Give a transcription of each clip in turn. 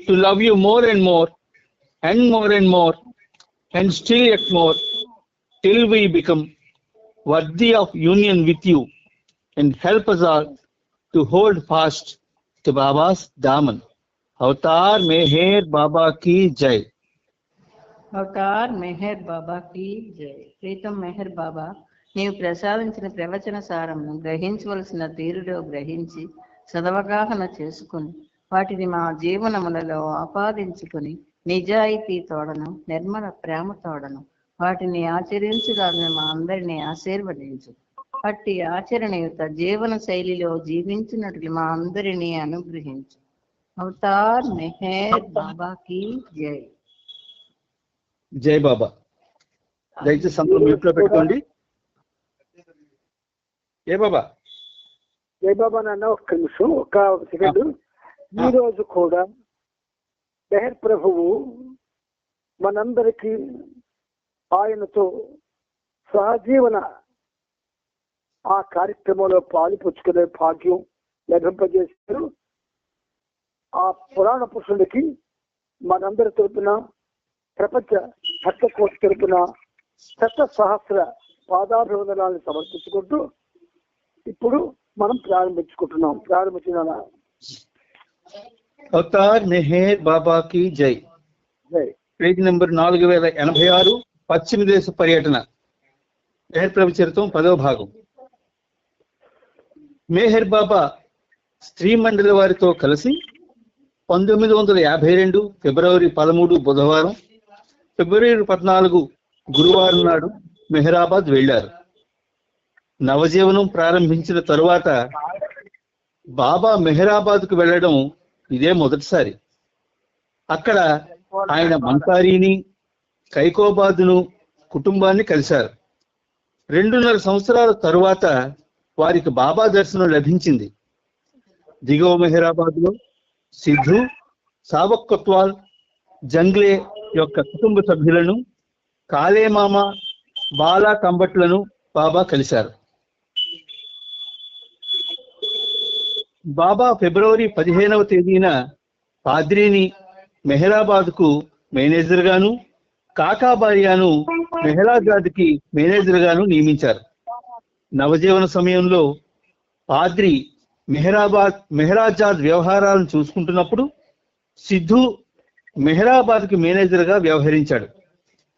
to love you more and more, and more and more, and still yet more, till we become worthy of union with you, and help us all to hold fast to Baba's Daman. Avatar Meher Baba Ki Jai. Avatar Meher బాబాకి జై ప్రీతం మెహర్ బాబా నీవు ప్రసాదించిన ప్రవచన సారంను గ్రహించవలసిన తీరులో గ్రహించి సదవగాహన చేసుకుని వాటిని మా జీవనములలో ఆపాదించుకుని నిజాయితీ తోడను నిర్మల ప్రేమ తోడను వాటిని ఆచరించడానికి మా అందరినీ ఆశీర్వదించు. అట్టి ఆచరణయుత జీవన శైలిలో జీవించినట్లు మా అందరినీ అనుగ్రహించు. అవతార్ మెహర్ బాబాకి జై. జై బాబా. దయచేసి అందరూ మ్యూట్లో పెట్టుకోండి. ఏ బాబా? జై బాబా నాన్న ఒక్క నిమిషం ఒక సెకండ్. ఈ రోజు కూడా మెహర్ ప్రభువు మనందరికీ ఆయనతో సహజీవన ఆ కార్యక్రమంలో పాలుపుచ్చుకునే భాగ్యం లభింపజేశారు. ఆ పురాణ పురుషుడికి మనందరి తరపున ప్రపంచ భక్త కోటి తరపున శత సహస్ర పాదాభివందనాలను సమర్పించుకుంటూ ఇప్పుడు మనం ప్రారంభించుకుంటున్నాం. ప్రారంభించిన అవతార్ మెహర్ బాబా కి జై. పేజీ నెంబర్ నాలుగు వేల ఎనభై ఆరు పశ్చిమ దేశ పర్యటన. మెహర్ ప్రభు చరిత్రం పదవ భాగం. మేహర్ బాబా స్త్రీ మండలి వారితో కలిసి పంతొమ్మిది వందల యాభై రెండు ఫిబ్రవరి పదమూడు బుధవారం ఫిబ్రవరి పద్నాలుగు గురువారం నాడు మెహరాబాద్ వెళ్ళారు నవజీవనం ప్రారంభించిన తరువాత బాబా మెహరాబాద్కు వెళ్ళడం ఇదే మొదటిసారి. అక్కడ ఆయన మంతారీని కైకోబాదును కుటుంబాన్ని కలిశారు. రెండున్నర సంవత్సరాల తరువాత వారికి బాబా దర్శనం లభించింది. దిగువ మెహరాబాద్లో సిద్ధు సావక్ కొత్వాల్ జంగ్లే యొక్క కుటుంబ సభ్యులను కాలేమామ బాలా కంబట్లను బాబా కలిశారు. బాబా ఫిబ్రవరి పదిహేనవ తేదీన పాద్రిని మెహరాబాద్కు మేనేజర్ గాను కాకాబారియాను మెహరాజాద్కి మేనేజర్ గాను నియమించారు. నవజీవన సమయంలో పాద్రి మెహరాబాద్ మెహరాజాద్ వ్యవహారాలను చూసుకుంటున్నప్పుడు సిద్ధు మెహరాబాద్కి మేనేజర్గా వ్యవహరించాడు.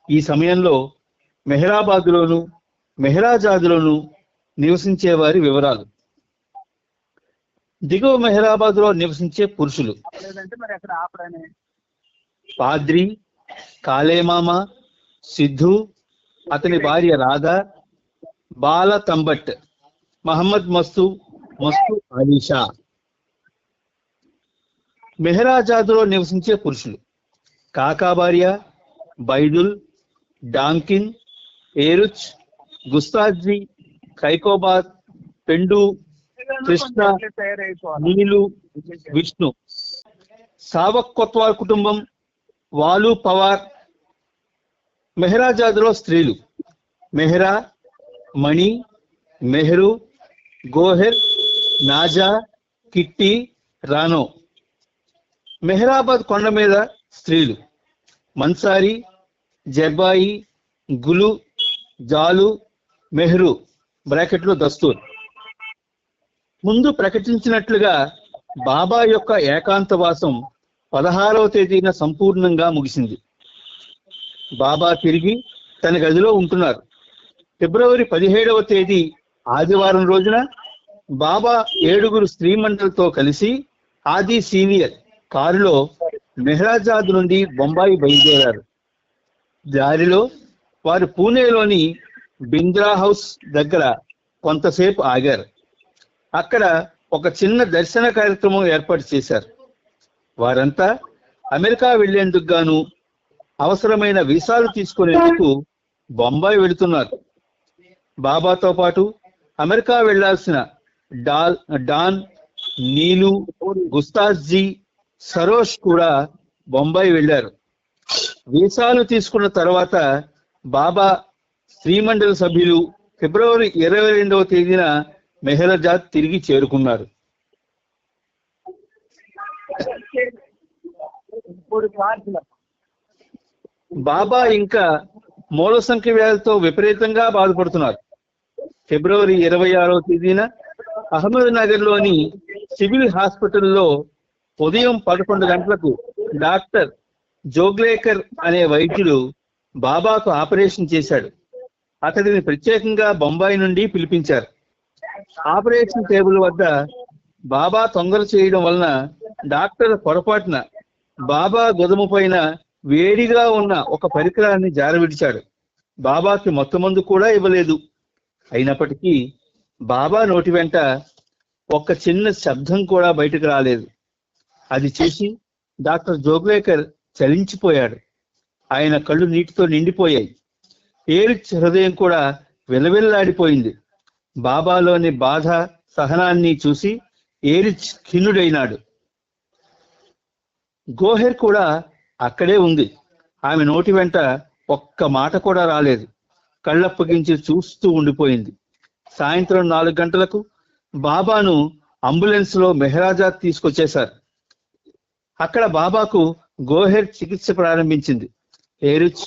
ఈ సమయంలో మెహరాబాద్ లోను మెహరాజాద్ లోను నివసించే వారి వివరాలు. దిగువ మెహరాబాద్లో నివసించే పురుషులు. పాద్రి కాలేమామ సిద్ధు అతని భార్య రాధా బాల తంబట్ మహమ్మద్ మస్తు మస్తు అలీషా మెహరాజాద్లో నివసించే పురుషులు. కాకా భార్య బైదుల్ డాంకిన్ ఏరుచ్ గుస్తాజీ కైకోబాద్ పెండు కృష్ణ నీలు విష్ణు. సావక్ కొత్వాల్ కుటుంబం వాలు పవార్ మెహరాజాద్లో స్త్రీలు. మెహరా మణి మెహరు గోహెర్ నాజా కిట్టి రానో మెహరాబాద్ కొండ మీద స్త్రీలు. మన్సారి జబాయి గులు జాలు మెహరు. బ్రాకెట్లో దస్తూర్. ముందు ప్రకటించినట్లుగా బాబా యొక్క ఏకాంతవాసం పదహారవ తేదీన సంపూర్ణంగా ముగిసింది. బాబా తిరిగి తన గదిలో ఉంటున్నారు. ఫిబ్రవరి పదిహేడవ తేదీ ఆదివారం రోజున బాబా ఏడుగురు స్త్రీ మండలితో కలిసి ఆది సీనియర్ కారులో మెహరాజాద్ నుండి బొంబాయి బయలుదేరారు. దారిలో వారు పూణేలోని బింద్రా హౌస్ దగ్గర కొంతసేపు ఆగారు. అక్కడ ఒక చిన్న దర్శన కార్యక్రమం ఏర్పాటు చేశారు. వారంతా అమెరికా వెళ్ళేందుకు గాను అవసరమైన వీసాలు తీసుకునేందుకు బొంబాయి వెళుతున్నారు. బాబాతో పాటు అమెరికా వెళ్ళాల్సిన డాల్ డాన్ నీలు గుస్తాజ్జీ సరోష్ కూడా బొంబాయి వెళ్ళారు వీసాలు తీసుకున్న తర్వాత బాబా శ్రీమండలి సభ్యులు ఫిబ్రవరి ఇరవై రెండవ తేదీన మెహరజాద్ తిరిగి చేరుకున్నారు. బాబా ఇంకా మూల సంఖ్య వ్యాధితో విపరీతంగా బాధపడుతున్నారు. ఫిబ్రవరి ఇరవై ఆరో తేదీన అహ్మద్ నగర్లోని సివిల్ హాస్పిటల్లో ఉదయం పదకొండు గంటలకు డాక్టర్ జోగ్లేకర్ అనే వైద్యుడు బాబాకు ఆపరేషన్ చేశాడు. అతడిని ప్రత్యేకంగా బొంబాయి నుండి పిలిపించారు. ఆపరేషన్ టేబుల్ వద్ద బాబా తొందర చేయడం వలన డాక్టర్ పొరపాటున బాబా గొదుము పైన వేడిగా ఉన్న ఒక పరికరాన్ని జారవిడిచాడు. బాబాకి మొత్తం మందు కూడా ఇవ్వలేదు. అయినప్పటికీ బాబా నోటి వెంట ఒక్క చిన్న శబ్దం కూడా బయటకు రాలేదు. అది చూసి డాక్టర్ జోగ్లేకర్ చలించిపోయాడు. ఆయన కళ్ళు నీటితో నిండిపోయాయి. ఏరిచ్ హృదయం కూడా విలవిల్లాడిపోయింది. బాబాలోని బాధ సహనాన్ని చూసి ఏరిచ్ ఖిన్నుడైనాడు. గోహెర్ కూడా అక్కడే ఉంది. ఆమె నోటి వెంట ఒక్క మాట కూడా రాలేదు. కళ్ళప్పగించి చూస్తూ ఉండిపోయింది. సాయంత్రం నాలుగు గంటలకు బాబాను అంబులెన్స్లో మెహరాజా తీసుకొచ్చేశారు. అక్కడ బాబాకు గోహెర్ చికిత్స ప్రారంభించింది. ఏరిచ్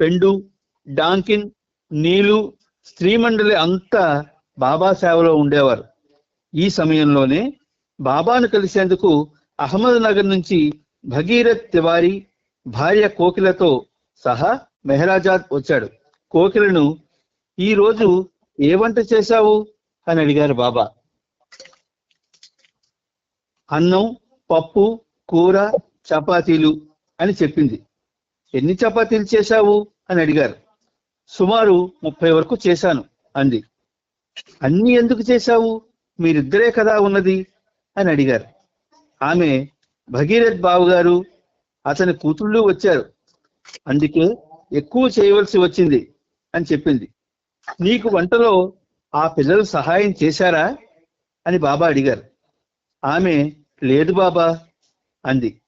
పెండు డాంకిన్ నీలు స్త్రీమండలి అంతా బాబా సేవలో ఉండేవారు. ఈ సమయంలోనే బాబాను కలిసేందుకు అహ్మద్ నగర్ నుంచి భగీరథ్ తివారీ భార్య కోకిలతో సహా మెహరాజాద్ వచ్చాడు. కోకిలను ఈ రోజు ఏ వంట చేశావు? అని అడిగారు బాబా. అన్నం పప్పు కూర చపాతీలు అని చెప్పింది. ఎన్ని చపాతీలు చేశావు? అని అడిగారు. సుమారు ముప్పై వరకు చేశాను అంది. అన్ని ఎందుకు చేశావు? మీరిద్దరే కదా ఉన్నది? అని అడిగారు. ఆమె భగీరథ్ బాబు గారు అతని కూతుళ్ళు వచ్చారు. అందుకే ఎక్కువ చేయవలసి వచ్చింది అని చెప్పింది. నీకు వంటలో ఆ పిల్లలు సహాయం చేశారా? అని బాబా అడిగారు. ఆమె లేదు బాబా అంది.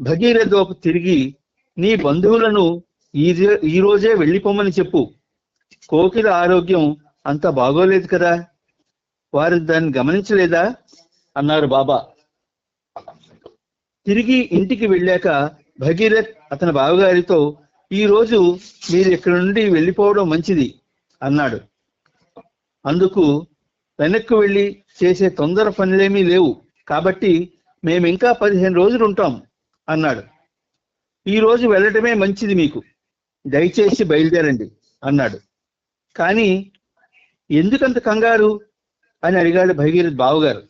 భగీరథ్ ఒక తిరిగి నీ బంధువులను ఈ రో- ఈ రోజే వెళ్ళిపోమని చెప్పు. కోకిల ఆరోగ్యం అంత బాగోలేదు కదా? వారు దాన్ని గమనించలేదా? అన్నారు బాబా. తిరిగి ఇంటికి వెళ్ళాక భగీరథ్ అతని బావగారితో ఈ రోజు మీరు ఇక్కడ నుండి వెళ్ళిపోవడం మంచిది అన్నాడు. అందుకు వెనక్కు వెళ్ళి చేసే తొందర పనులేమీ లేవు. కాబట్టి మేము ఇంకా పదిహేను రోజులు ఉంటాం అన్నాడు. ఈ రోజు వెళ్ళటమే మంచిది మీకు. దయచేసి బయలుదేరండి అన్నాడు. కానీ ఎందుకంత కంగారు? అని అడిగాడు భగీరథ్ బావగారు.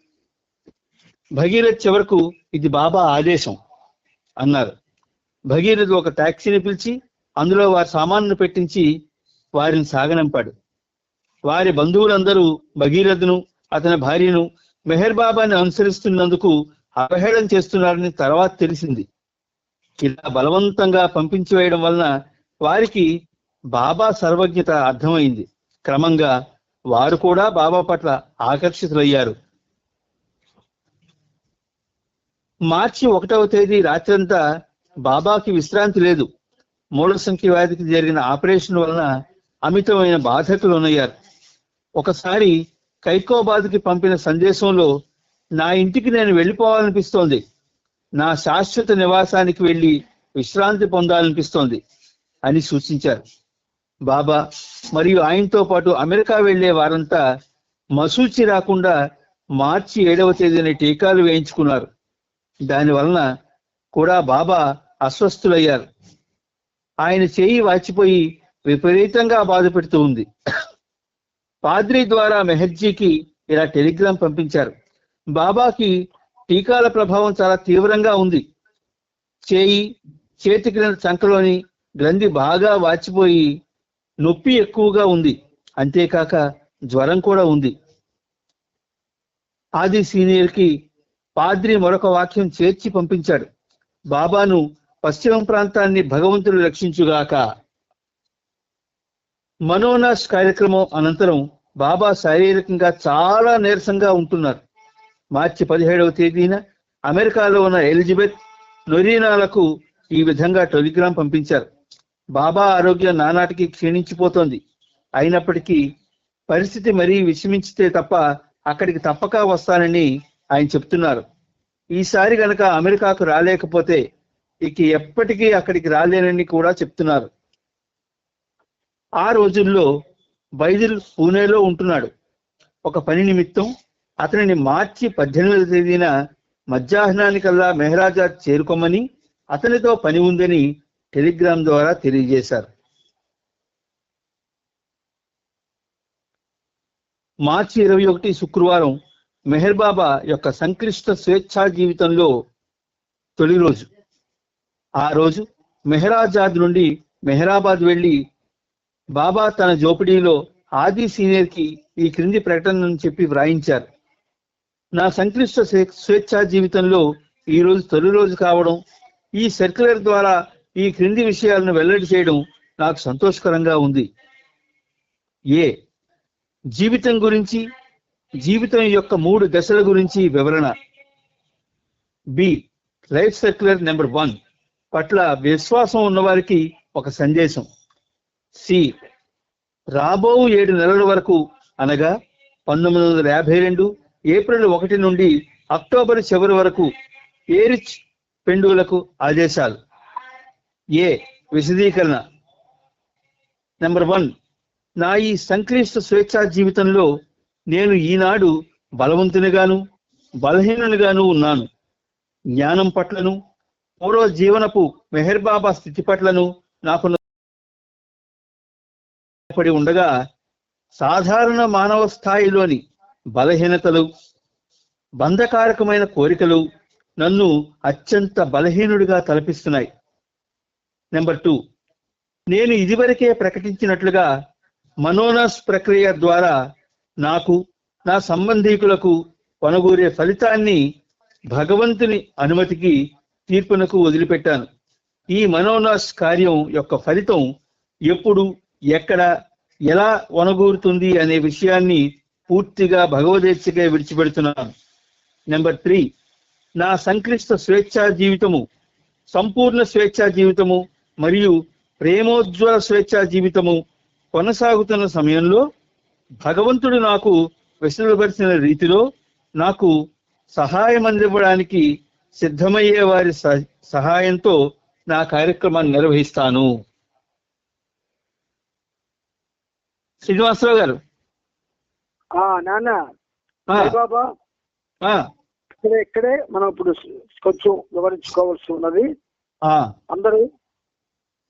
భగీరథ్ చివరకు ఇది బాబా ఆదేశం అన్నారు. భగీరథ్ ఒక టాక్సీని పిలిచి అందులో వారి సామాన్లు పెట్టించి వారిని సాగనంపాడు. వారి బంధువులందరూ భగీరథ్ను అతని భార్యను మెహర్ బాబాని అనుసరిస్తున్నందుకు అవహేళన చేస్తున్నారని తర్వాత తెలిసింది. ఇలా బలవంతంగా పంపించి వేయడం వలన వారికి బాబా సర్వజ్ఞత అర్థమైంది. క్రమంగా వారు కూడా బాబా పట్ల ఆకర్షితులయ్యారు. మార్చి ఒకటవ తేదీ రాత్రంతా బాబాకి విశ్రాంతి లేదు. మూల సంఖ్య వ్యాధికి జరిగిన ఆపరేషన్ వలన అమితమైన బాధకులు ఉన్నాయారు ఒకసారి కైకోబాద్కి పంపిన సందేశంలో నా ఇంటికి నేను వెళ్ళిపోవాలనిపిస్తోంది. నా శాశ్వత నివాసానికి వెళ్ళి విశ్రాంతి పొందాలనిపిస్తోంది అని సూచించారు. బాబా మరియు ఆయనతో పాటు అమెరికా వెళ్ళే వారంతా మసూచి రాకుండా మార్చి ఏడవ తేదీన టీకాలు వేయించుకున్నారు. దాని వలన కూడా బాబా అస్వస్థులయ్యారు. ఆయన చేయి వాచిపోయి విపరీతంగా బాధపెడుతూ ఉంది. పాద్రి ద్వారా మెహర్జీకి ఇలా టెలిగ్రామ్ పంపించారు. బాబాకి టీకాల ప్రభావం చాలా తీవ్రంగా ఉంది. చేయి చేతికి సంఖలోని చంకలోని గ్రంథి బాగా వాచిపోయి నొప్పి ఎక్కువగా ఉంది. అంతేకాక జ్వరం కూడా ఉంది. ఆది సీనియర్కి పాద్రి మరొక వాక్యం చేర్చి పంపించాడు. బాబాను పశ్చిమ ప్రాంతాన్ని భగవంతుడు రక్షించుగాక. మనోనాస్ కార్యక్రమం అనంతరం బాబా శారీరకంగా చాలా నీరసంగా ఉంటున్నారు. మార్చి పదిహేడవ తేదీన అమెరికాలో ఉన్న ఎలిజబెత్ నొరీనాలకు ఈ విధంగా టెలిగ్రామ్ పంపించారు. బాబా ఆరోగ్యం నానాటికి క్షీణించిపోతోంది. అయినప్పటికీ పరిస్థితి మరీ విషమించితే తప్ప అక్కడికి తప్పక వస్తానని ఆయన చెప్తున్నారు. ఈసారి గనక అమెరికాకు రాలేకపోతే ఇక ఎప్పటికీ అక్కడికి రాలేనని కూడా చెప్తున్నారు. ఆ రోజుల్లో బైదిల్ పూణేలో ఉంటున్నాడు. ఒక పని నిమిత్తం అతనిని మార్చి పద్దెనిమిదవ తేదీన మధ్యాహ్నానికల్లా మెహరాజా చేరుకోమని అతనితో పని ఉందని టెలిగ్రామ్ ద్వారా తెలియజేశారు. మార్చి ఇరవై ఒకటి శుక్రవారం మెహర్ బాబా యొక్క సంక్లిష్ట స్వేచ్ఛా జీవితంలో తొలి రోజు. ఆ రోజు మెహరాజాద్ నుండి మెహరాబాద్ వెళ్ళి బాబా తన జోపిడీలో ఆది సీనియర్కి ఈ క్రింది ప్రకటనను చెప్పి వ్రాయించారు. నా సంక్లిష్ట స్వే- స్వేచ్ఛా జీవితంలో ఈ రోజు తొలి రోజు కావడం ఈ సర్క్యులర్ ద్వారా ఈ క్రింది విషయాలను వెల్లడి చేయడం నాకు సంతోషకరంగా ఉంది. ఏ జీవితం గురించి జీవితం యొక్క మూడు దశల గురించి వివరణ. B life circular number one పట్ల విశ్వాసం ఉన్నవారికి ఒక సందేశం. సి రాబో ఏడు నెలల వరకు అనగా పంతొమ్మిది వందల యాభై రెండు ఏప్రిల్ ఒకటి నుండి అక్టోబర్ చివరి వరకు ఏరిచ్ పెండులకు ఆదేశాలు. ఏ విశదీకరణ? నెంబర్ వన్ నా ఈ సంక్లిష్ట స్వేచ్ఛా జీవితంలో నేను ఈనాడు బలవంతునిగాను బలహీనునిగాను ఉన్నాను. జ్ఞానం పట్లను పూర్వ జీవనపు మెహర్బాబా స్థితి పట్లను నాకు పడి ఉండగా సాధారణ మానవ స్థాయిలోని బలహీనతలు బంధకారకమైన కోరికలు నన్ను అత్యంత బలహీనుడిగా తలపిస్తున్నాయి. నెంబర్ టూ నేను ఇదివరకే ప్రకటించినట్లుగా మనోనస్ ప్రక్రియ ద్వారా నాకు నా సంబంధీకులకు కొనగూరే ఫలితాన్ని భగవంతుని అనుమతికి తీర్పునకు వదిలిపెట్టాను. ఈ మనోనాస్ కార్యం యొక్క ఫలితం ఎప్పుడు ఎక్కడ ఎలా వనగూరుతుంది అనే విషయాన్ని పూర్తిగా భగవదేచ్ఛగా విడిచిపెడుతున్నాను. నెంబర్ త్రీ నా సంక్లిష్ట స్వేచ్ఛా జీవితము సంపూర్ణ స్వేచ్ఛా జీవితము మరియు ప్రేమోజ్వల స్వేచ్ఛా జీవితము కొనసాగుతున్న సమయంలో భగవంతుడు నాకు వెసులుపరిచిన రీతిలో నాకు సహాయం అందివ్వడానికి సిద్ధమయ్యే వారి సహ- సహాయంతో నా కార్యక్రమాన్ని నిర్వహిస్తాను. శ్రీనివాసరావు గారు. ఆ నాన్న. బాబా. ఆ, ఇక్కడే ఇక్కడే మనం ఇప్పుడు కొంచెం వివరించుకోవాల్సి ఉన్నది. ఆ, అందరూ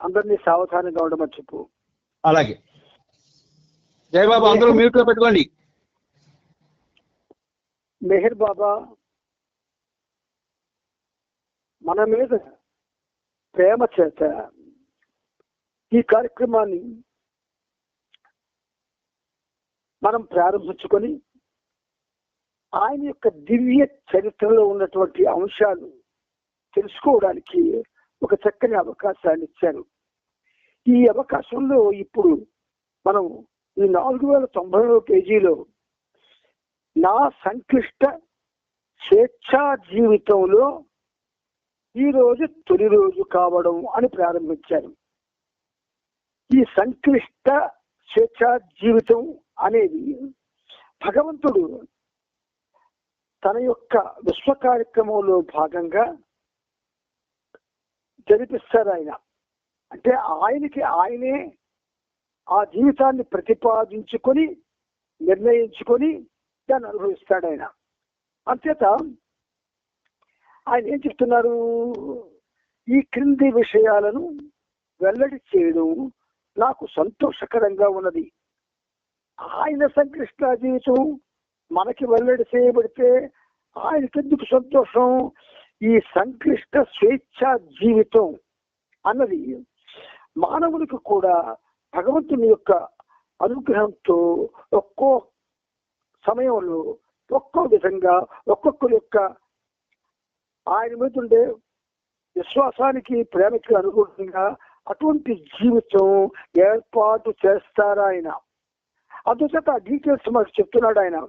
అందరినీ సావధానంగా ఉండమని చెప్పు. అలాగే. జయబాబు అందరూ మ్యూట్లో పెట్టుకోండి. మెహర్ బాబా మన మీద ప్రేమ చేత ఈ కార్యక్రమాన్ని మనం ప్రారంభించుకొని ఆయన యొక్క దివ్య చరిత్రలో ఉన్నటువంటి అంశాలు తెలుసుకోవడానికి ఒక చక్కని అవకాశాన్ని ఇచ్చారు. ఈ అవకాశంలో ఇప్పుడు మనం ఈ నాలుగు వేల తొంభై పేజీలో నా సంక్లిష్ట స్వేచ్ఛా జీవితంలో ఈరోజు తొలి రోజు కావడం అని ప్రారంభించారు. ఈ సంక్లిష్ట స్వేచ్ఛా జీవితం అనేది భగవంతుడు తన యొక్క విశ్వ కార్యక్రమంలో భాగంగా జరిపిస్తారు ఆయన అంటే ఆయనకి ఆయనే ఆ జీవితాన్ని ప్రతిపాదించుకొని నిర్ణయించుకొని దాన్ని అనుభవిస్తాడు ఆయన. అంతేత ఆయన ఏం చెప్తున్నారు? ఈ క్రింది విషయాలను వెల్లడి చేయడం నాకు సంతోషకరంగా ఉన్నది. ఆయన సంక్లిష్ట జీవితం మనకి వెల్లడి చేయబడితే ఆయనకెందుకు సంతోషం? ఈ సంక్లిష్ట స్వేచ్ఛ జీవితం అన్నది మానవునికి కూడా భగవంతుని యొక్క అనుగ్రహంతో ఒక్కో సమయంలో ఒక్కో విధంగా ఒక్కొక్కరి యొక్క ఆయన మీద ఉండే విశ్వాసానికి ప్రేమకి అనుగుణంగా అటువంటి జీవితం ఏర్పాటు చేస్తారా ఆయన? అందుచేత ఆ డీటెయిల్స్ మనకు చెప్తున్నాడు ఆయన.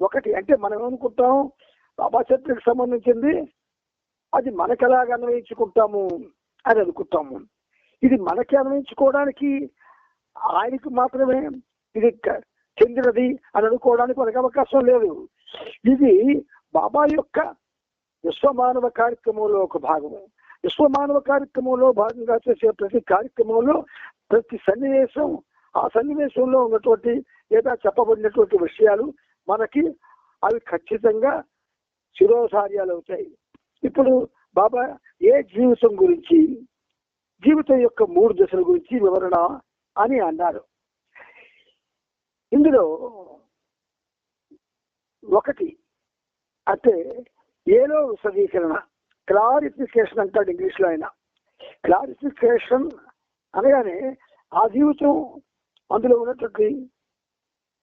ఒకటి అంటే మనం ఏమనుకుంటాం? బాబా సంబంధించింది. అది మనకు ఎలాగ అన్వయించుకుంటాము అని అనుకుంటాము. ఇది మనకి అన్వయించుకోవడానికి ఆయనకు మాత్రమే ఇది చెందినది అని అనుకోవడానికి మనకు అవకాశం లేదు. ఇది బాబా యొక్క విశ్వమానవ కార్యక్రమంలో ఒక భాగము. విశ్వమానవ కార్యక్రమంలో భాగంగా చేసే ప్రతి కార్యక్రమంలో ప్రతి సన్నివేశం ఆ సన్నివేశంలో ఉన్నటువంటి లేదా చెప్పబడినటువంటి విషయాలు మనకి అవి ఖచ్చితంగా శిరోధార్యాలు అవుతాయి. ఇప్పుడు బాబా ఏ జీవితం గురించి జీవితం యొక్క మూడు దశల గురించి వివరణ అని అన్నారు. ఇందులో ఒకటి అంటే ఏలో విశదీకరణ క్లారిఫికేషన్ అంటాడు ఇంగ్లీష్లో ఆయన. క్లారిఫికేషన్ అనగానే ఆ జీవితం అందులో ఉన్నటువంటి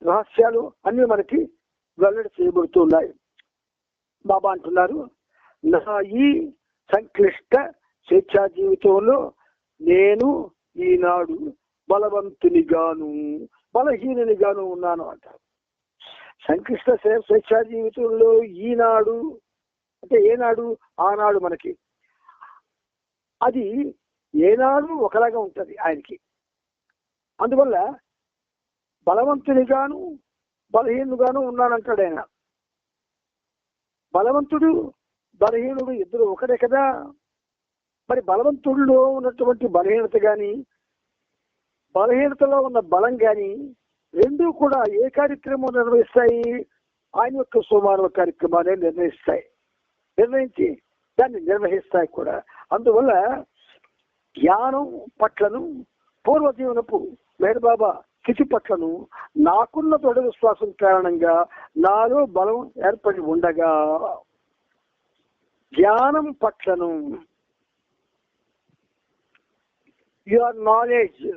రహస్యాలు అన్ని మనకి వెల్లడి చేయబడుతున్నాయి. బాబా అంటున్నారు నా ఈ సంక్లిష్ట స్వేచ్ఛా జీవితంలో నేను ఈనాడు బలవంతునిగాను బలహీనునిగాను ఉన్నాను అంటారు. సంక్లిష్ట స్వేచ్ఛా జీవితంలో ఈనాడు అంటే ఏనాడు ఆనాడు మనకి. అది ఏనాడు ఒకలాగా ఉంటుంది ఆయనకి. అందువల్ల బలవంతునిగాను బలహీనుగాను ఉన్నానంటాడు ఆయన. బలవంతుడు బలహీనుడు ఇద్దరు ఒకటే కదా? మరి బలవంతుడిలో ఉన్నటువంటి బలహీనత గాని బలహీనతలో ఉన్న బలం గాని రెండూ కూడా ఏ కార్యక్రమం నిర్వహిస్తాయి? ఆయన యొక్క సోమవారం కార్యక్రమాన్ని నిర్ణయిస్తాయి. నిర్ణయించి దాన్ని నిర్వహిస్తాయి కూడా. అందువల్ల జ్ఞానం పట్లను పూర్వజీవనపు మేడబాబా స్థితి పట్లను నాకున్న దృఢ విశ్వాసం కారణంగా నాలో బలం ఏర్పడి ఉండగా జ్ఞానం పట్లను యువర్ నాలెడ్జ్.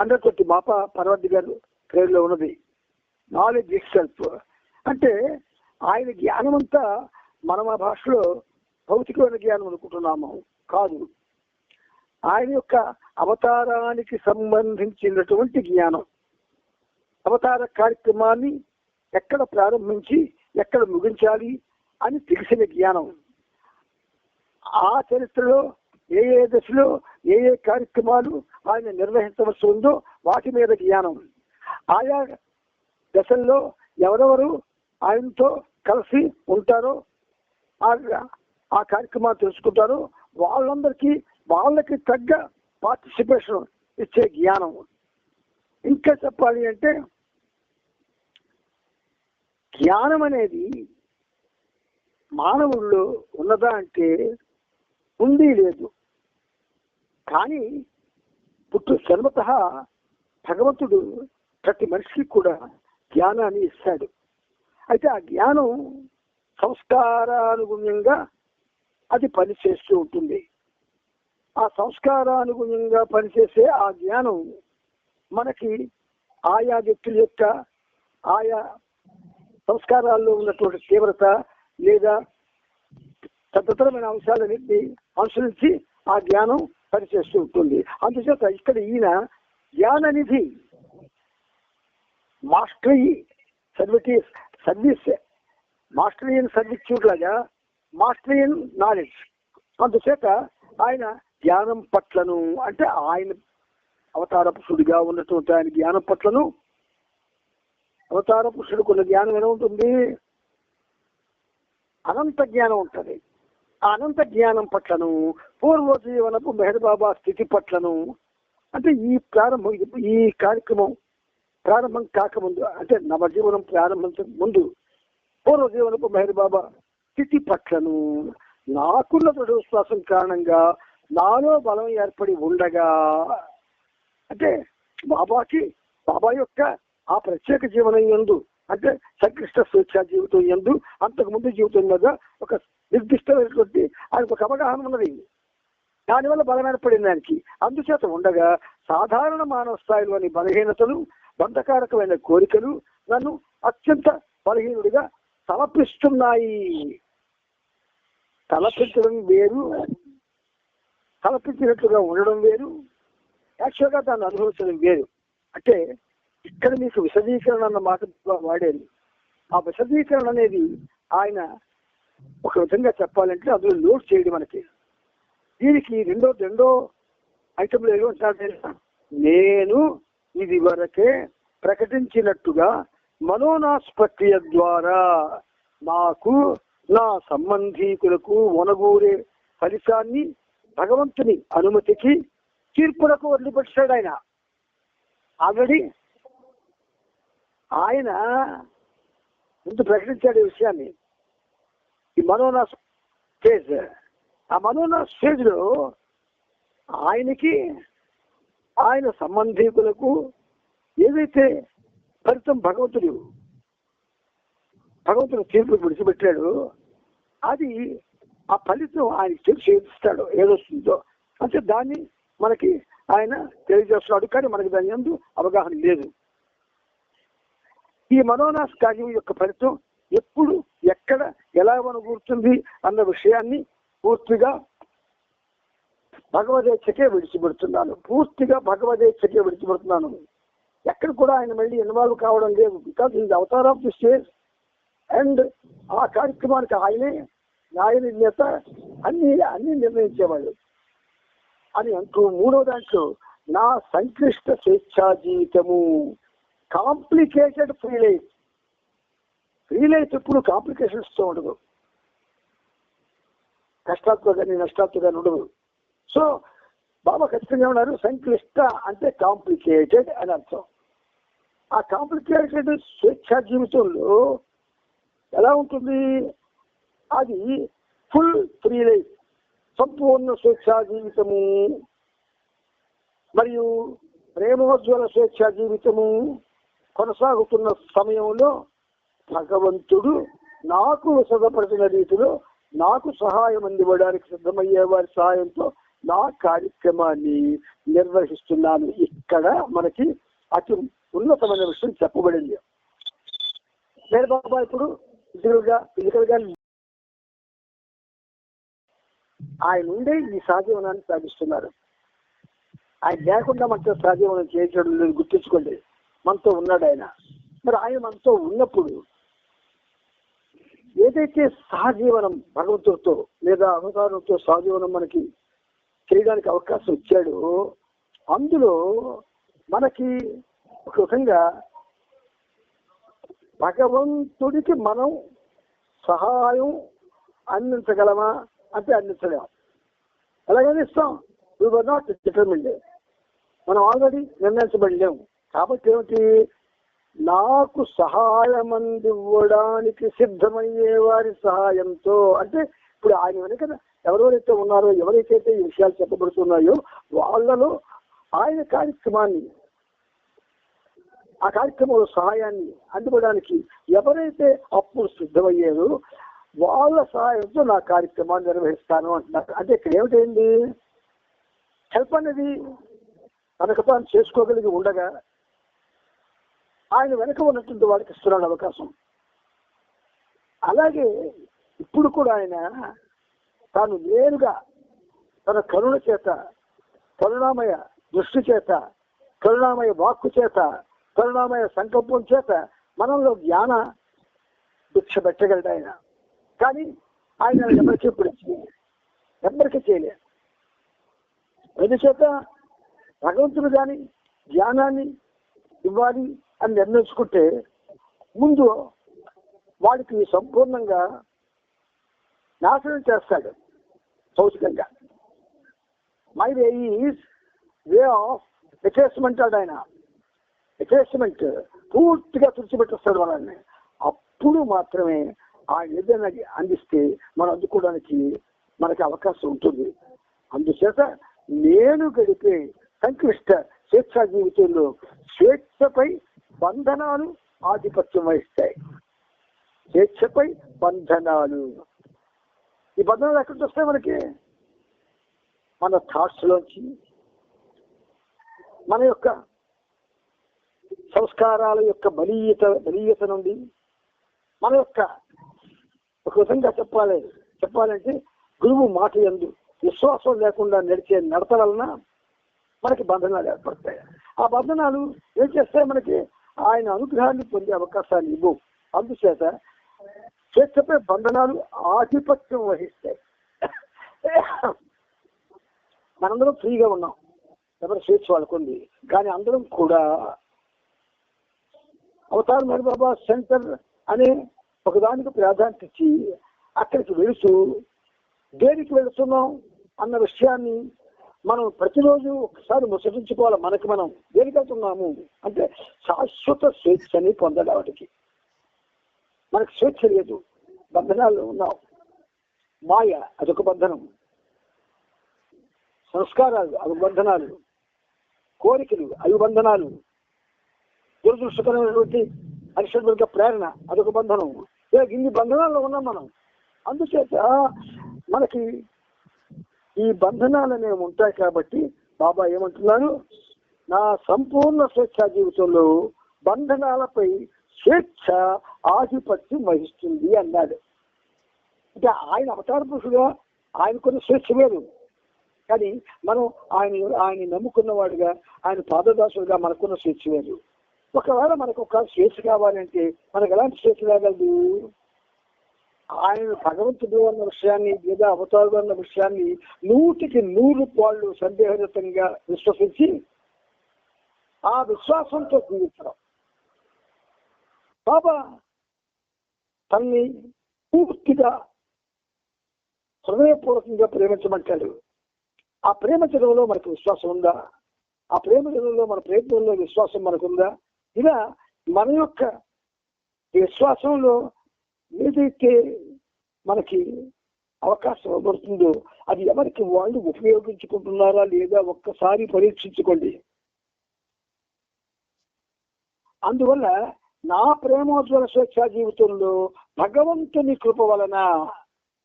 అన్నటువంటి మాప పర్వతి గారు పేరులో ఉన్నది. నాలెడ్జ్ ఇట్ సెల్ఫ్ అంటే ఆయన జ్ఞానం అంతా మనం ఆ భాషలో భౌతికమైన జ్ఞానం అనుకుంటున్నాము. కాదు. ఆయన యొక్క అవతారానికి సంబంధించినటువంటి జ్ఞానం. అవతార కార్యక్రమాన్ని ఎక్కడ ప్రారంభించి ఎక్కడ ముగించాలి అని తెలిసిన జ్ఞానం. ఆ చరిత్రలో ఏ ఏ దశలో ఏ ఏ కార్యక్రమాలు ఆయన నిర్వహించవలసి ఉందో వాటి మీద జ్ఞానం ఆయా దశల్లో ఎవరెవరు ఆయనతో కలిసి ఉంటారో ఆ ఆ కార్యక్రమాలు తెలుసుకుంటారో వాళ్ళందరికీ వాళ్ళకి తగ్గ పార్టిసిపేషన్ ఇచ్చే జ్ఞానం. ఇంకా చెప్పాలి అంటే జ్ఞానం అనేది మానవుల్లో ఉన్నదా అంటే ఉంది లేదు. కానీ పుట్టు జన్మత భగవంతుడు ప్రతి మనిషికి కూడా జ్ఞానాన్ని ఇస్తాడు. అయితే ఆ జ్ఞానం సంస్కారానుగుణ్యంగా అది పనిచేస్తూ ఉంటుంది. ఆ సంస్కారానుగుణ్యంగా పనిచేసే ఆ జ్ఞానం మనకి ఆయా వ్యక్తుల యొక్క ఆయా సంస్కారాల్లో ఉన్నటువంటి తీవ్రత లేదా తదితరమైన అంశాలన్నింటినీ అనుసరించి ఆ జ్ఞానం పనిచేస్తూ ఉంటుంది అందుచేత ఇక్కడ ఈయన జ్ఞాననిధి మాస్టరీ సర్విటీస్ సర్వీస్ మాస్టరీ ఇన్ సర్విట్యూడ్ లాగా మాస్టరీ ఇన్ నాలెడ్జ్. అందుచేత ఆయన జ్ఞానం పట్లను అంటే ఆయన అవతార పురుషుడిగా ఉన్నటువంటి ఆయన జ్ఞానం పట్లను అవతార పురుషుడికి ఉన్న జ్ఞానం ఎలా ఉంటుంది? అనంత జ్ఞానం ఉంటుంది. అనంత జ్ఞానం పట్లను పూర్వ జీవనపు మెహదబాబా బాబా స్థితి పట్లను. అంటే ఈ ప్రారంభం ఈ కార్యక్రమం ప్రారంభం కాకముందు అంటే నవజీవనం ప్రారంభించక ముందు పూర్వ జీవనపు మెహర్ బాబా స్థితి పట్లను. నాకున్న దృఢ విశ్వాసం కారణంగా నాలో బలం ఏర్పడి ఉండగా అంటే బాబాకి బాబా యొక్క ఆ ప్రత్యేక జీవనం ఎందు అంటే సంక్లిష్ట స్వేచ్ఛ జీవితం ఎందు అంతకు ముందు జీవితం మీద ఒక నిర్దిష్టమైనటువంటి ఆయనకు ఒక అవగాహన ఉన్నది. దానివల్ల బలం దానికి అందుచేత ఉండగా సాధారణ మానవ స్థాయిలోని బలహీనతలు బంధకారకమైన కోరికలు నన్ను అత్యంత బలహీనుడిగా తలపిస్తున్నాయి. తలపించడం వేరు తలపించినట్లుగా ఉండడం వేరు. యాక్చువల్గా దాన్ని అనుభవించడం వేరు. అంటే ఇక్కడ మీకు విశదీకరణ అన్న మాట వాడేది ఆ విశదీకరణ అనేది ఆయన ఒక విధంగా చెప్పాలంటే అందులో లోడ్ చేయడం మనకి. దీనికి రెండో రెండో ఐటమ్లో ఏమంటారు తెలుసా? నేను ఇది వరకే ప్రకటించినట్టుగా మనోనాస్పత్రియ ద్వారా నాకు నా సంబంధీకులకు వనగూరే ఫలితాన్ని భగవంతుని అనుమతికి తీర్పులకు వదిలిపెట్టాడు ఆయన. ఆల్రెడీ ఆయన ముందు ప్రకటించాడు ఈ విషయాన్ని. ఈ మనోనా స్టేజ్ ఆ మనోనా స్టేజ్లో ఆయనకి ఆయన సంబంధీకులకు ఏదైతే ఫలితం భగవంతుడు భగవంతుడు తీర్పు విడిచిపెట్టాడు అది ఆ ఫలితం ఆయన తెలిసి ఏదొస్తుందో అంటే దాన్ని మనకి ఆయన తెలియజేస్తున్నాడు కానీ మనకి దాని ఎందు అవగాహన లేదు. ఈ మనోనాశ కార్యం యొక్క ఫలితం ఎప్పుడు ఎక్కడ ఎలా మనకూరుతుంది అన్న విషయాన్ని పూర్తిగా భగవదేచ్ఛకే విడిచిపెడుతున్నాను. పూర్తిగా భగవదేచ్ఛకే విడిచిపెడుతున్నాను. ఎక్కడ కూడా ఆయన మళ్ళీ ఇన్వాల్వ్ కావడం లేదు. Because is avatar of the stage and ఆ కార్యక్రమానికి ఆయనే న్యాయ నిర్ణేత అన్ని అన్ని నిర్ణయించేవాళ్ళు అని అంటూ మూడో దాంట్లో నా సంక్లిష్ట స్వేచ్ఛా జీవితము. Complicated free life free life ఎప్పుడు కాంప్లికేషన్స్తో ఉండదు. కష్టాలతో కానీ నష్టాలతో కానీ ఉండదు. సో బాబా ఖచ్చితంగా ఉన్నారు సంక్లిష్ట అంటే కాంప్లికేటెడ్ అని అర్థం. ఆ కాంప్లికేటెడ్ స్వేచ్ఛా జీవితంలో ఎలా ఉంటుంది? అది ఫుల్ ఫ్రీ లైఫ్. సంపూర్ణ స్వేచ్ఛా జీవితము. మరియు ప్రేమోజ్వల స్వేచ్ఛా జీవితము. కొనసాగుతున్న సమయంలో భగవంతుడు నాకు విశదపడిన రీతిలో నాకు సహాయం అందివ్వడానికి సిద్ధమయ్యే వారి సహాయంతో నా కార్యక్రమాన్ని నిర్వహిస్తున్నాను. ఇక్కడ మనకి అతి ఉన్నతమైన విషయం చెప్పబడింది. నేను బాబా ఇప్పుడు ఫిజికల్గా ఫిజికల్గా ఆయన ఉండే ఈ సాధ్యవనాన్ని సాధిస్తున్నారు. ఆయన లేకుండా మనతో సాధ్యవనం చేయడం లేదు గుర్తించుకోండి. మనతో ఉన్నాడు ఆయన. మరి ఆయన మనతో ఉన్నప్పుడు ఏదైతే సహజీవనం భగవంతుడితో లేదా అవతారంతో సహజీవనం మనకి చేయడానికి అవకాశం ఇచ్చాడో అందులో మనకి ఒక రకంగా భగవంతుడికి మనం సహాయం అందించగలమా అంటే అందించలేం. ఎలాగని ఇస్తాం. వీ వర్ నాట్ డిటర్మిండ్ మనం ఆల్రెడీ నిర్ణయించబడలేము. కాబట్టి ఏమిటి? నాకు సహాయం అందివ్వడానికి సిద్ధమయ్యే వారి సహాయంతో అంటే ఇప్పుడు ఆయన వెనక ఎవరెవరైతే ఉన్నారో ఎవరికైతే ఈ విషయాలు చెప్పబడుతున్నాయో వాళ్ళలో ఆయన కార్యక్రమాన్ని ఆ కార్యక్రమంలో సహాయాన్ని అందుకోవడానికి ఎవరైతే అప్పుడు సిద్ధమయ్యారో వాళ్ళ సహాయంతో నా కార్యక్రమాన్ని నిర్వహిస్తాను అంటున్నారు. అంటే ఇక్కడ ఏమిటైంది? హెల్ప్ అనేది తనకు తాను చేసుకోగలిగి ఉండగా ఆయన వెనక ఉన్నటువంటి వాడికి ఇస్తున్నాడు అవకాశం. అలాగే ఇప్పుడు కూడా ఆయన తాను నేరుగా తన కరుణ చేత కరుణామయ దృష్టి చేత కరుణామయ వాక్కు చేత కరుణామయ సంకల్పం చేత మనంలో జ్ఞాన భిక్ష పెట్టగలడు ఆయన. కానీ ఆయన ఎవరికి ఇప్పుడు ఎవరికి చేయలేదు. ఎందుచేత భగవంతుడు కానీ జ్ఞానాన్ని ఇవ్వాలి అని నిర్ణయించుకుంటే ముందు వాడికి సంపూర్ణంగా నాశనం చేస్తాడు భౌతికంగా. My way is way of attainment ఆడు ఆయన. ఎటేస్మెంట్ పూర్తిగా తుడిచిపెట్టేస్తాడు వాళ్ళని అప్పుడు మాత్రమే ఆ ఏదైనా అందిస్తే మనం అందుకోవడానికి మనకి అవకాశం ఉంటుంది. అందుచేత నేను గడిపే సంక్లిష్ట స్వేచ్ఛా జీవితంలో స్వేచ్ఛపై బంధనాలు ఆధిపత్యం వహిస్తాయి. స్వేచ్ఛపై బంధనాలు. ఈ బంధనాలు ఎక్కడికి వస్తాయి మనకి? మన థాట్స్ లోంచి. మన యొక్క సంస్కారాల యొక్క బలీయత బలీయత నుండి. మన యొక్క ఒక విధంగా చెప్పాలి చెప్పాలంటే గురువు మాట ఎందు విశ్వాసం లేకుండా నడిచే నడత వలన మనకి బంధనాలు ఏర్పడతాయి. ఆ బంధనాలు ఏం చేస్తాయి మనకి? ఆయన అనుగ్రహాన్ని పొందే అవకాశాన్ని ఇవ్వు. అందుచేత స్వేచ్ఛపై బంధనాలు ఆధిపత్యం వహిస్తాయి. మనందరం ఫ్రీగా ఉన్నాం. ఎవరు స్వేచ్ఛ వాళ్ళకుంది. కానీ అందరం కూడా అవతార్ మరి బాబా సెంటర్ అనే ఒకదానికి ప్రాధాన్యత ఇచ్చి అక్కడికి వెళుతూ దేనికి వెళుతున్నాం అన్న విషయాన్ని మనం ప్రతిరోజు ఒకసారి ముసరించుకోవాలి మనకి మనం. దేనికి వెళ్తున్నాము అంటే శాశ్వత స్వేచ్ఛని పొందడానికి మనకు స్వేచ్ఛ లేదు. బంధనాలు ఉన్నాం. మాయ అదొక బంధనం. సంస్కారాలు అవి బంధనాలు కోరికలు అవి బంధనాలు దురదృష్టకరమైనటువంటి అరిషడ్వర్గ ప్రేరణ అదొక బంధనం. ఇన్ని బంధనాల్లో ఉన్నాం మనం. అందుచేత మనకి ఈ బంధనాలు అనేవి ఉంటాయి కాబట్టి బాబా ఏమంటున్నారు నా సంపూర్ణ స్వేచ్ఛ జీవితంలో బంధనాలపై స్వేచ్ఛ ఆధిపత్యం వహిస్తుంది అన్నాడు. అంటే ఆయన అవతార పురుషుగా ఆయనకున్న స్వేచ్ఛ వేరు. కానీ మనం ఆయన ఆయన నమ్ముకున్నవాడుగా ఆయన పాదదాసుడుగా మనకున్న స్వేచ్ఛ వేరు. ఒకవేళ మనకు ఒక స్వేచ్ఛ కావాలంటే మనకు ఎలాంటి స్వేచ్ఛ రాగలదు? ఆయన భగవంతుడు అన్న విషయాన్ని లేదా అవతారుడు అన్న విషయాన్ని నూటికి నూరు పాళ్ళు సందేహరహితంగా విశ్వసించి ఆ విశ్వాసంతో జీవించడం. బాబా తన్ని పూర్తిగా హృదయపూర్వకంగా ప్రేమించమంటాడు. ఆ ప్రేమ చదువులో మనకు విశ్వాసం ఉందా? ఆ ప్రేమ చదువులో మన ప్రయత్నంలో విశ్వాసం మనకుందా? ఇలా మన యొక్క విశ్వాసంలో ఏదైతే మనకి అవకాశం ఇవ్వబడుతుందో అది ఎవరికి వాళ్ళు ఉపయోగించుకుంటున్నారా లేదా ఒక్కసారి పరీక్షించుకోండి. అందువల్ల నా ప్రేమోజ్వల స్వేచ్ఛ జీవితంలో భగవంతుని కృప వలన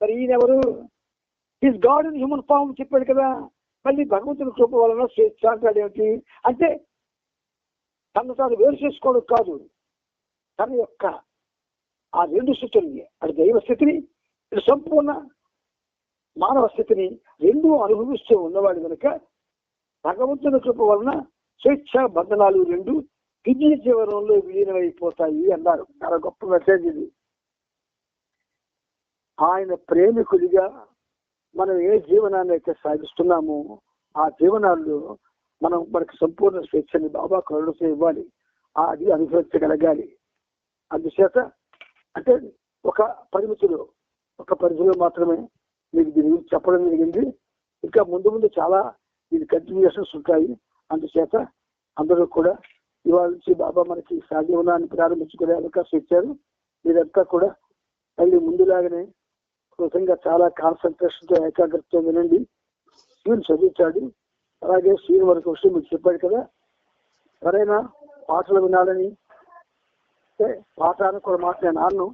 మరి ఈయనెవరు? His God in human form చెప్పాడు కదా. మళ్ళీ భగవంతుని కృప వలన స్వేచ్ఛ అంటాడు ఏమిటి? అంటే తను తాను వేరు చేసుకోవడం కాదు. తన యొక్క ఆ రెండు స్థితుల్ని అటు దైవ స్థితిని ఇటు సంపూర్ణ మానవ స్థితిని రెండూ అనుభవిస్తూ ఉన్నవాడు కనుక భగవంతుని కృప వలన స్వేచ్ఛ బంధనాలు రెండు దివ్య జీవనంలో విలీనమైపోతాయి అన్నారు. చాలా గొప్ప మెసేజ్ ఇది. ఆయన ప్రేమికుడిగా మనం ఏ జీవనాన్ని అయితే సాగిస్తున్నామో ఆ జీవనాల్లో మనం మనకు సంపూర్ణ స్వేచ్ఛని బాబా కరుణతో ఇవ్వాలి. అది అనుభవించగలగాలి. అందుచేత అంటే ఒక పరిమితులు ఒక పరిధిలో మాత్రమే మీకు దీని గురించి చెప్పడం జరిగింది. ఇంకా ముందు ముందు చాలా దీని కంటిన్యూషన్స్ ఉంటాయి. అందుచేత అందరూ కూడా ఇవాళ నుంచి బాబా మనకి సాధ్యవనాన్ని ప్రారంభించుకునే అవకాశం ఇచ్చారు. మీరంతా కూడా మళ్ళీ ముందులాగానే కృతంగా చాలా కాన్సన్ట్రేషన్తో ఏకాగ్రతతో వినండి. సీన్ చదివించాడు. అలాగే సీన్ వరకు విషయం మీకు చెప్పాడు కదా. ఎవరైనా పాటలు వినాలని అంటే పాట అని మాట నేను అన్ను